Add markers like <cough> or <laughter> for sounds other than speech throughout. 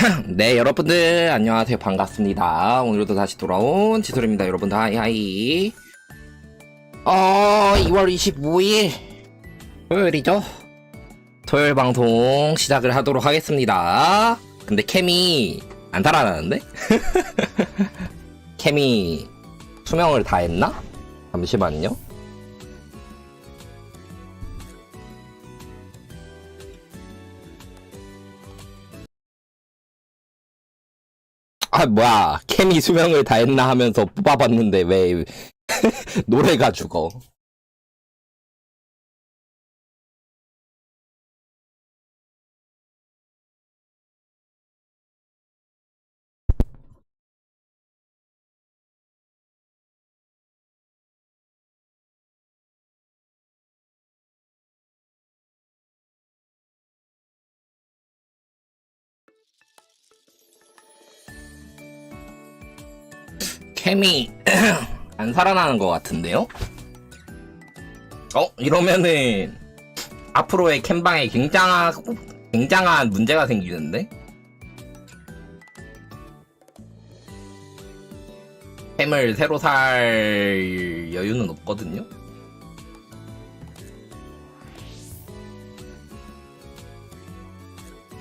<clears throat> 네, 여러분들 안녕하세요. 반갑습니다. 오늘도 다시 돌아온 지솔입니다. 여러분들 하이 하이. 어, 2월 25일 토요일이죠? 토요일 방송 시작을 하도록 하겠습니다. 근데 캠이 안 살아나는데? 캠이 <laughs> 수명을 다 했나? 잠시만요. 아 뭐야. 캠이 수명을 다 했나 하면서 뽑아봤는데 왜 <laughs> 노래가 죽어 캠이 <clears throat> 안 살아나는 것 같은데요? 어 이러면은 앞으로의 캠방에 굉장한 굉장한 문제가 생기는데? 캠을 새로 살 여유는 없거든요.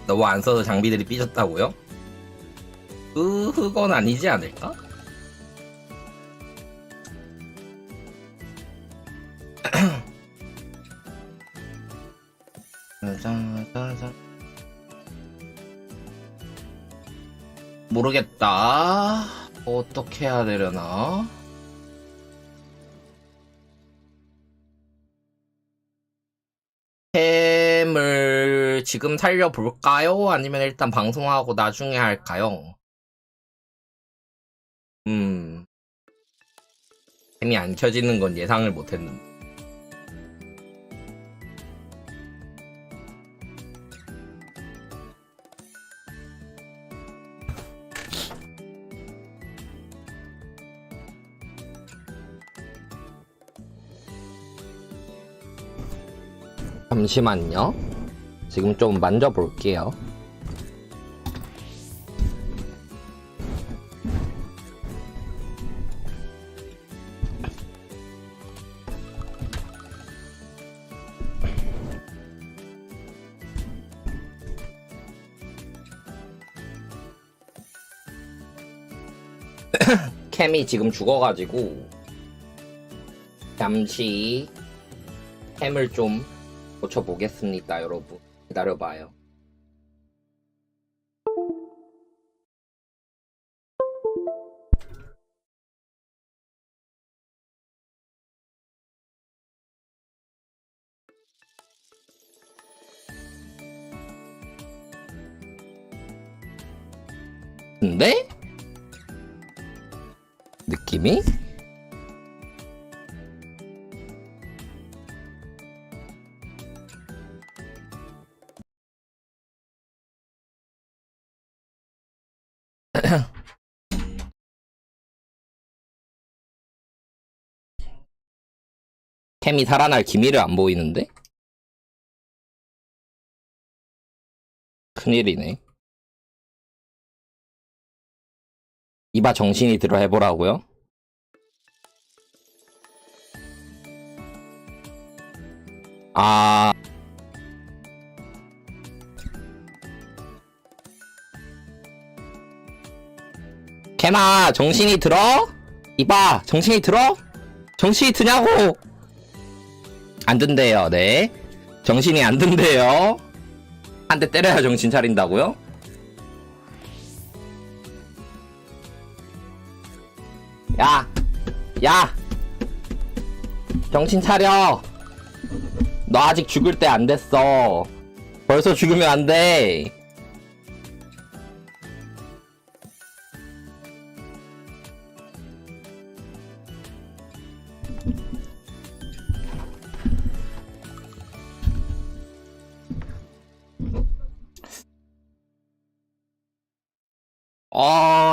너무 안 써서 장비들이 삐졌다고요? 그, 그건 아니지 않을까? 모르겠다. 어떻게 해야 되려나? 햄을 지금 살려볼까요? 아니면 일단 방송하고 나중에 할까요? 음. 햄이 안 켜지는 건 예상을 못했는데. 잠시만요. 지금 좀 만져볼게요. <coughs> 캠이 지금 죽어가지고 잠시 캠을 좀 고쳐보겠습니다, 여러분. 기다려봐요. 근데? 느낌이? 캠이 살아날 기미를 안 보이는데? 큰일이네. 이봐 정신이 들어 해보라고요? 아... 캠아 정신이 들어? 이봐 정신이 들어? 정신이 드냐고? 안 든대요 네 정신이 안 든대요 한 대 때려야 정신 차린다고요? 야! 야! 정신 차려! 너 아직 죽을 때 안 됐어. 벌써 죽으면 안 돼.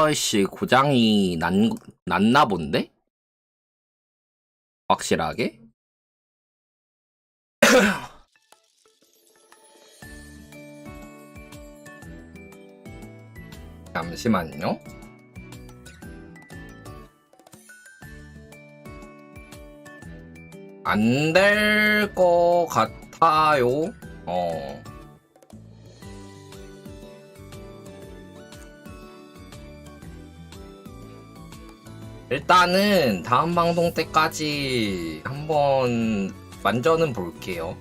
아씨 고장이 난, 났나 본데? 확실하게? <coughs> 잠시만요. 안 될 것 같아요. 어. 일단은 다음 방송 때까지 한번 완전은 볼게요.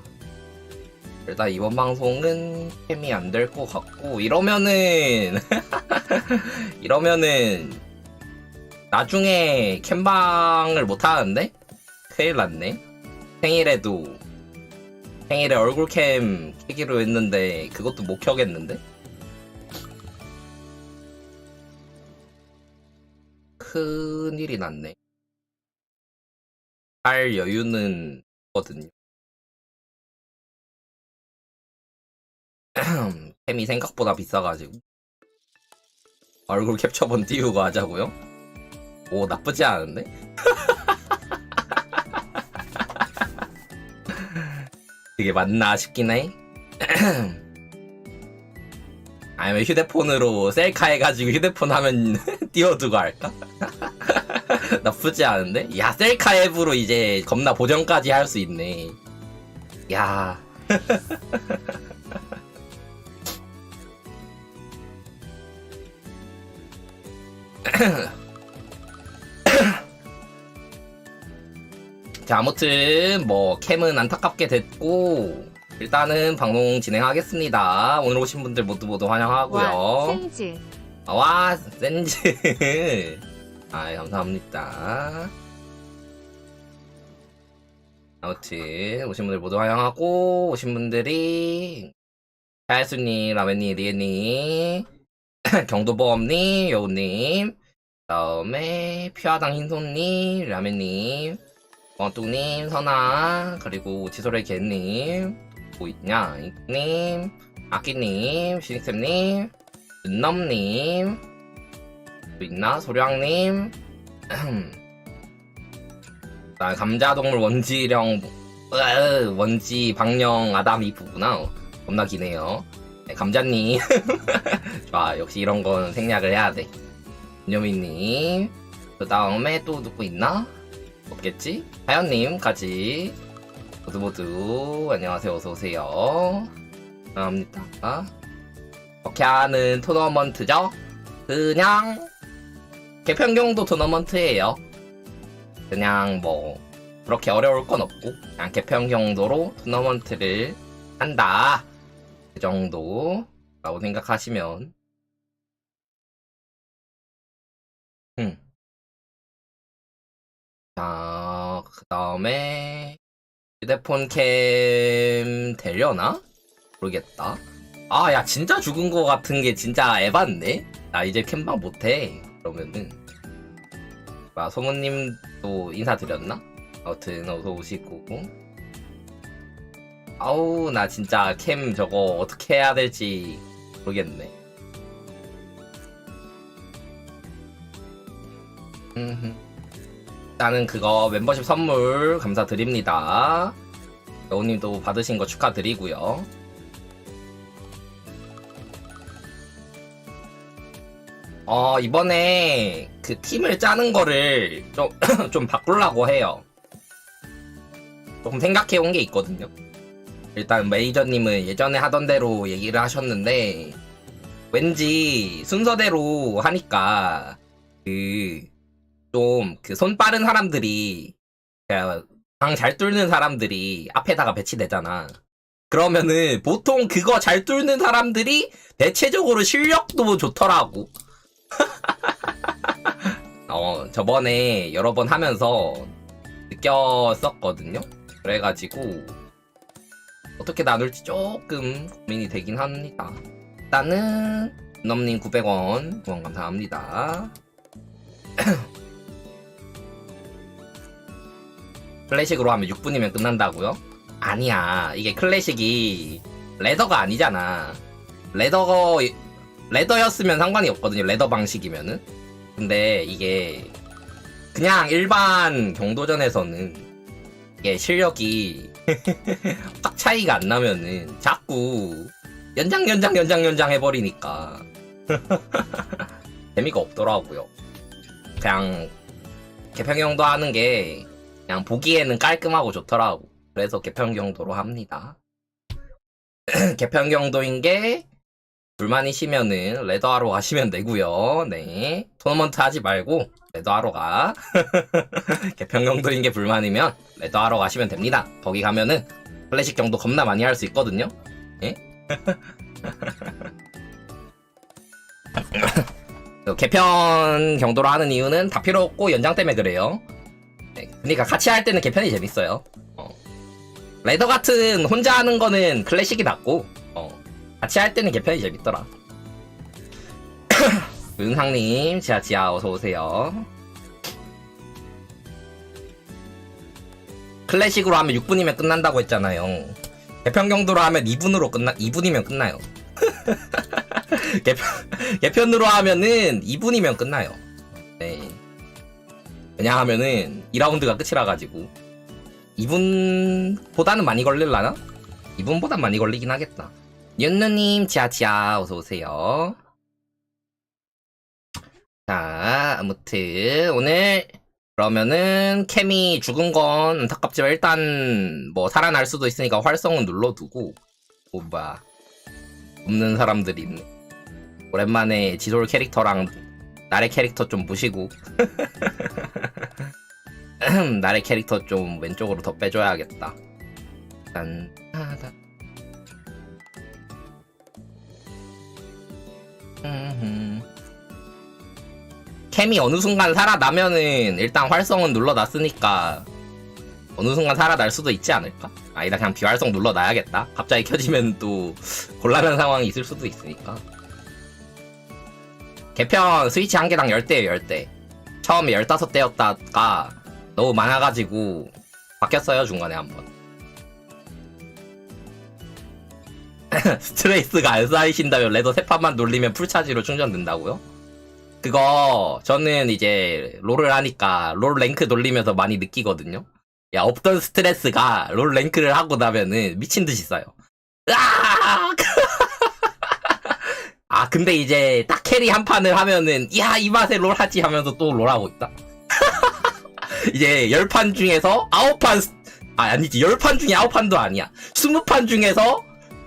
일단 이번 방송은 캠이 안 될 것 같고 이러면은 <laughs> 이러면은 나중에 캠방을 못 하는데 큰일 났네. 생일에도 생일에 얼굴 캠 키기로 했는데 그것도 못 켜겠는데? 큰일이 났네. 할 여유는 없거든요. <clears throat> 캠이 생각보다 비싸가지고 얼굴 캡처본 띄우고 하자고요? 오 나쁘지 않은데? <laughs> 그게 맞나 싶긴 해. <clears throat> <laughs> 아니면 휴대폰으로 셀카 해가지고 휴대폰 화면 <laughs> 띄워두고 할까? <laughs> 나쁘지 않은데? 야 셀카 앱으로 이제 겁나 보정까지 할 수 있네. 야. <laughs> 자, 아무튼 뭐 캠은 안타깝게 됐고 일단은 방송 진행하겠습니다. 오늘 오신 분들 모두 모두 와, 환영하고요. 센즈. 와, 센즈. <laughs> 아, 감사합니다. 아무튼 오신 분들 모두 환영하고 오신 분들이 하야수님, 라멘님, 리에님, 경도보험님, 여우님, 그다음에 피화당 흰손님, 라멘님, 원뚱님, 선아, 그리고 지소의 개님, 뭐 있냐, 이님, 아끼님, 신익쌤님, 은넘님, 또 있나, 소량님, <clears throat> 나 감자동물 원지령, 으아, 원지 방령 아담 이프구나. 겁나 기네요. 네, 감자님. <laughs> 좋아, 역시 이런 건 생략을 해야 돼. 윤여미님. 그 다음에 또 누구 있나? 없겠지? 하연님까지 모두 모두 안녕하세요. 어서오세요. 감사합니다. 하는 토너먼트죠? 그냥 개편경도 토너먼트예요. 그냥 뭐 그렇게 어려울 건 없고 그냥 개편 경도로 토너먼트를 한다. 그 정도라고 생각하시면. 음. 자, 그 다음에 휴대폰 캠 되려나? 모르겠다. 아, 야, 진짜 죽은 거 같은 게 진짜 에반데? 나 이제 캠방 못해. 그러면은. 아, 소문님도 인사드렸나? 아무튼, 어서 오시고. 아우, 나 진짜 캠 저거 어떻게 해야 될지 모르겠네. 음흠. 일단은 그거 멤버십 선물 감사드립니다. 여우님도 받으신 거 축하드리고요. 어, 이번에 그 팀을 짜는 거를 좀, <clears throat> 좀 바꾸려고 해요. 조금 생각해 온 게 있거든요. 일단 메이저님은 예전에 하던 대로 얘기를 하셨는데, 왠지 순서대로 하니까, 그, 좀 그 손 빠른 사람들이 방 잘 뚫는 사람들이 앞에다가 배치되잖아. 그러면은 보통 그거 잘 뚫는 사람들이 대체적으로 실력도 좋더라고. <laughs> 어 저번에 여러 번 하면서 느꼈었거든요. 그래가지고 어떻게 나눌지 조금 고민이 되긴 합니다. 일단은 넘님 900원 후원 감사합니다. <clears throat> 클래식으로 하면 6분이면 끝난다고요? 아니야. 이게 클래식이 레더가 아니잖아. 레더 레더였으면 상관이 없거든요. 레더 방식이면은. 근데 이게 그냥 일반 경도전에서는 이게 실력이 <laughs> 딱 차이가 안 나면은 자꾸 연장 연장 연장 연장 해버리니까 <laughs> 재미가 없더라고요. 그냥 개평경도 하는 게 그냥 보기에는 깔끔하고 좋더라고. 그래서 개평경도로 합니다. <clears throat> 개평경도인 게 불만이시면은 레더하러 가시면 되고요. 네. 토너먼트 하지 말고 레더하러 가. <laughs> 개평경도인 게 불만이면 레더하러 가시면 됩니다. 거기 가면은 클래식 경도 겁나 많이 할 수 있거든요. 예? <laughs> 그 개편 경도로 하는 이유는 다 필요 없고 연장 때문에 그래요. 네, 그러니까 같이 할 때는 개편이 재밌어요. 어. 레더 같은 혼자 하는 거는 클래식이 낫고 어. 같이 할 때는 개편이 재밌더라. <coughs> 은상님, 지아지아 어서 오세요. 클래식으로 하면 6분이면 끝난다고 했잖아요. 개편 경도로 하면 2분으로 끝나 2분이면 끝나요. <laughs> 개편 개편으로 하면은 2분이면 끝나요. 네. 왜냐하면은 2라운드가 끝이라 가지고 2분보다는 많이 걸릴라나? 2분보단 많이 걸리긴 하겠다. 윤누님, 지아지아 어서 오세요. 자, 아무튼 오늘 그러면은 캠이 죽은 건 안타깝지만 일단 뭐 살아날 수도 있으니까 활성은 눌러두고 뭐 뭐야 없는 사람들이. 오랜만에 지솔 캐릭터랑 나의 캐릭터 좀 보시고 나의 <laughs> 캐릭터 좀 왼쪽으로 더 빼줘야겠다. 음흠. 캠이 어느 순간 살아나면은 일단 활성은 눌러놨으니까 어느 순간 살아날 수도 있지 않을까? 아니다 그냥 비활성 눌러놔야겠다. 갑자기 켜지면 또 <laughs> 곤란한 상황이 있을 수도 있으니까. 개편 스위치 한 개당 10대에요 10대. 처음에 15대였다가 너무 많아가지고 바뀌었어요 중간에 한번. <laughs> 스트레이스가 안 쌓이신다면 레더 세 판만 돌리면 풀차지로 충전된다고요? 그거 저는 이제 롤을 하니까 롤 랭크 돌리면서 많이 느끼거든요. 야 없던 스트레스가 롤 랭크를 하고 나면은 미친 듯이 쌓여. 으악! 아 근데 이제 딱 캐리 한 판을 하면은 야 이 맛에 롤 하지 하면서 또 롤하고 있다. <laughs> 이제 10판 중에서 9판 아 아니지 10판 중에 9판도 아니야. 20판 중에서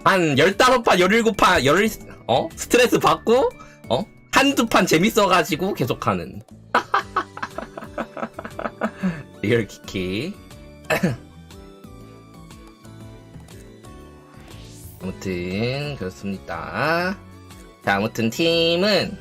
한 15판 17판 10 어? 스트레스 받고 어? 한두 판 재밌어 가지고 계속 하는 <laughs> 리얼 키키 <coughs> 아무튼 그렇습니다 자 아무튼 팀은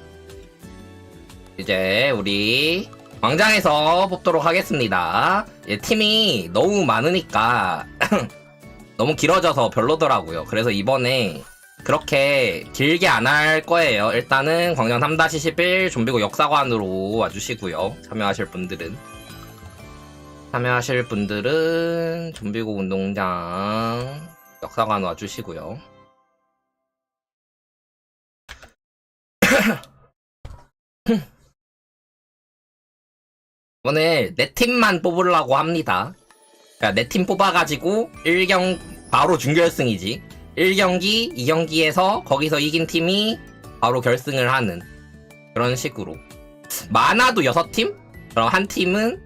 이제 우리 광장에서 뽑도록 하겠습니다 예, 팀이 너무 많으니까 <clears throat> 너무 길어져서 별로더라고요 그래서 이번에 그렇게 길게 안 할 거예요. 일단은 광장 3-11 좀비고 역사관으로 와주시고요. 참여하실 분들은. 참여하실 분들은 좀비고 운동장 역사관 와주시고요. <laughs> 오늘 내 팀만 뽑으려고 합니다. 그러니까 내팀 뽑아가지고 1경 바로 준결승이지. 1경기, 2경기에서 거기서 이긴 팀이 바로 결승을 하는 그런 식으로. 많아도 6팀? 그럼 한 팀은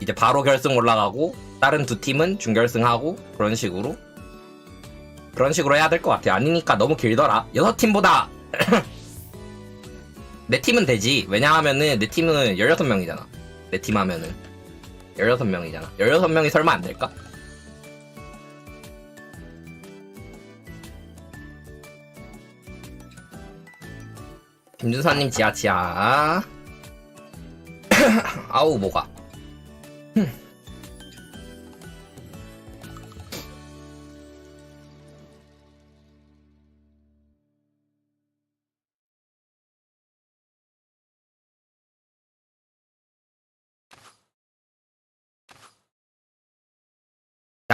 이제 바로 결승 올라가고 다른 두 팀은 준결승하고 그런 식으로 그런 식으로 해야 될 것 같아요. 아니니까 너무 길더라. 6팀보다 <laughs> 내 팀은 되지. 왜냐하면은 내 팀은 16명이잖아. 내 팀 하면은 16명이잖아. 16명이 설마 안 될까? 김준사님 지하 지하 <clears throat> 아우 뭐가 <clears throat>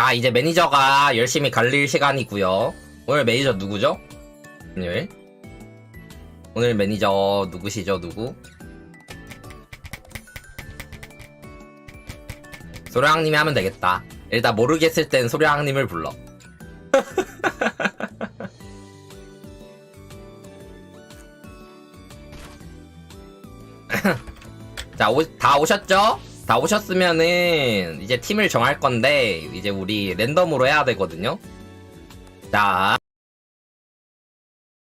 자 이제 매니저가 열심히 갈릴 시간이고요 오늘 매니저 누구죠? 오늘 오늘 매니저 누구시죠, 누구? 소량님이 하면 되겠다. 일단 모르겠을 땐 소량님을 불러. <laughs> 자, 오, 다 오셨죠? 다 오셨으면은 이제 팀을 정할 건데 이제 우리 랜덤으로 해야 되거든요. 자,